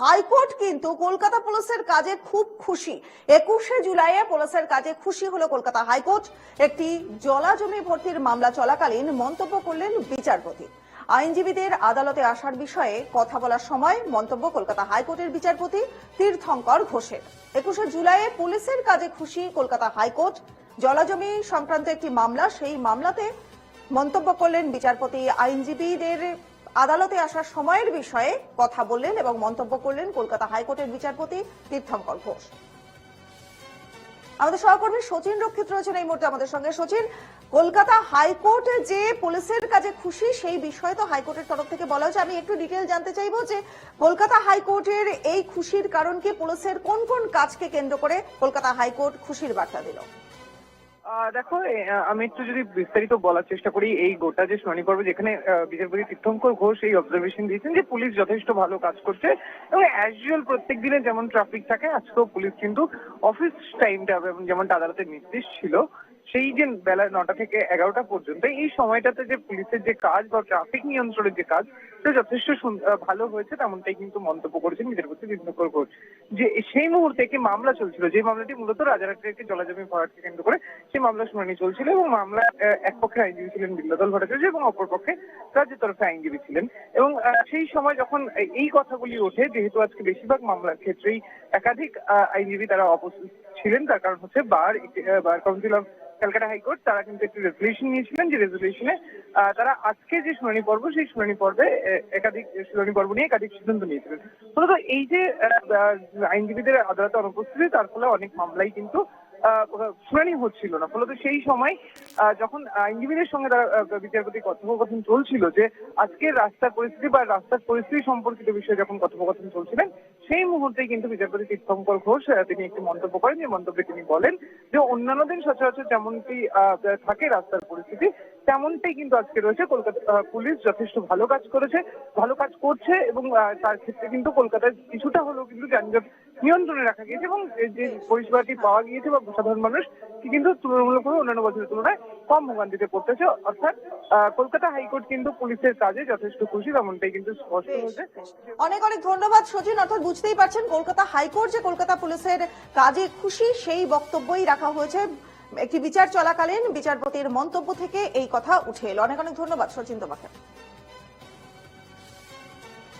High court কিন্তু কলকাতা পুলিশের কাজে খুব খুশি। একুশে জুলাইয়ে পুলিশের কাজে খুশি হলো কলকাতা হাইকোর্ট। একটি জলাজমি ভর্তির মামলা চলাকালীন মন্তব্য করলেন বিচারপতি। আইনজীবীদের আদালতে আসার বিষয়ে কথা বলার সময় মন্তব্য কলকাতা হাইকোর্টের বিচারপতি তীর্থঙ্কর ঘোষের। একুশে জুলাইয়ে পুলিশের কাজে খুশি কলকাতা হাইকোর্ট। জলাজমি সংক্রান্ত একটি মামলা, সেই মামলাতে মন্তব্য করলেন বিচারপতি। আইনজীবীদের আদালতে আসার সময়ের বিষয়ে কথা বললেন এবং মন্তব্য করলেন কলকাতা হাইকোর্টের বিচারপতি তীর্থঙ্কর ঘোষ। আমাদের সহকর্মী সচিন রক্ষিত রয়েছেন এই মুহূর্তে আমাদের সঙ্গে। সচিন, কলকাতা হাইকোর্টে যে পুলিশের কাজে খুশি, সেই বিষয়ে তো হাইকোর্টের তরফ থেকে বলা হয়েছে। আমি একটু ডিটেল জানতে চাইব যে কলকাতা হাইকোর্টের এই খুশির কারণ কি? পুলিশের কোন কোন কাজকে কেন্দ্র করে কলকাতা হাইকোর্ট খুশির বার্তা দিল? দেখো আমি একটু যদি বিস্তারিত বলার চেষ্টা করি, এই গোটা যে শুনানি পর্বে যেখানে বিচারপতি তীর্থঙ্কর ঘোষ এই অবজারভেশন দিয়েছেন যে পুলিশ যথেষ্ট ভালো কাজ করছে এবং অ্যাজ ইউজুয়াল প্রত্যেক দিনে যেমন ট্রাফিক থাকে, আজকেও পুলিশ কিন্তু অফিস টাইমটা যেমনটা আদালতের নির্দেশ ছিল সেই যে বেলা নটা থেকে এগারোটা পর্যন্ত এই সময়টাতে যে পুলিশের যে কাজ বা ট্রাফিক নিয়ন্ত্রণের যে কাজ, সেটা যথেষ্ট ভালো হয়েছে, তেমনটাই কিন্তু মন্তব্য করেছেন বিচারপতি তীর্থঙ্কর ঘোষ। যে সেই মুহূর্তে একটি মামলা চলছিল, যে মামলাটি মূলত রাজারহাটের একটি জলাজমি ভরাটকে কেন্দ্র করে সেই মামলা শুনানি চলছিল এবং মামলা এক পক্ষে আইনজীবী ছিলেন বিল্লাদল ভট্টাচার্য এবং অপর পক্ষে রাজ্যের তরফে আইনজীবী ছিলেন। এবং সেই সময় যখন এই- কথাগুলি ওঠে, যেহেতু আজকে বেশিরভাগ মামলার ক্ষেত্রেই একাধিক আইনজীবী তারা অপস্থিত ছিলেন, তার কারণ হচ্ছে bar bar council of Calcutta high court তারা কিন্তু একটি রেজুলেশন নিয়েছিলেন যে রেজুলেশনে তারা আজকে যে শুনানি পর্ব, সেই শুনানি পর্বে একাধিক শুনানি পর্ব নিয়ে একাধিক সিদ্ধান্ত নিয়েছিলেন। মূলত এই যে আইনজীবীদের আদালতে অনুপস্থিতি, তার ফলে অনেক মামলাই কিন্তু শুনানি হচ্ছিল না। ফলত সেই সময় যখন আইনজীবীদের সঙ্গে তারা বিচারপতি কথোপকথন চলছিল যে আজকের রাস্তার পরিস্থিতি বা রাস্তার পরিস্থিতি সম্পর্কিত বিষয়ে যখন কথোপকথন চলছিলেন, সেই মুহূর্তে কিন্তু বিচারপতি তীর্থঙ্কর ঘোষ তিনি একটি মন্তব্য করেন। যে মন্তব্যে তিনি বলেন যে অন্যান্য দিন সচরাচর যেমনটি থাকে রাস্তার পরিস্থিতি তেমনটাই কিন্তু আজকে রয়েছে। কলকাতা পুলিশ যথেষ্ট ভালো কাজ করেছে, ভালো কাজ করছে এবং তার ক্ষেত্রে কিন্তু কলকাতায় কিছুটা হলেও কিন্তু যানজট নিয়ন্ত্রণে রাখা গিয়েছে এবং যে পরিষেবাটি পাওয়া গিয়েছে বা সাধারণ মানুষ কিন্তু তুলনামূলকভাবে অন্যান্য বছরের তুলনায় কম ভোগান্তিতে পড়তেছে। অর্থাৎ কলকাতা হাইকোর্ট কিন্তু পুলিশের কাজে যথেষ্ট খুশি, তেমনটাই কিন্তু স্পষ্ট হয়েছে। অনেক অনেক ধন্যবাদ সচিন অর্থাৎ বুঝতেই পারছেন, কলকাতা হাইকোর্ট যে কলকাতা পুলিশের কাজে খুশি, সেই বক্তব্যই রাখা হয়েছে। একটি বিচার চলাকালীন বিচারপতির মন্তব্য থেকে এই কথা উঠে এলো। অনেক অনেক ধন্যবাদ সচিন তোমাকে।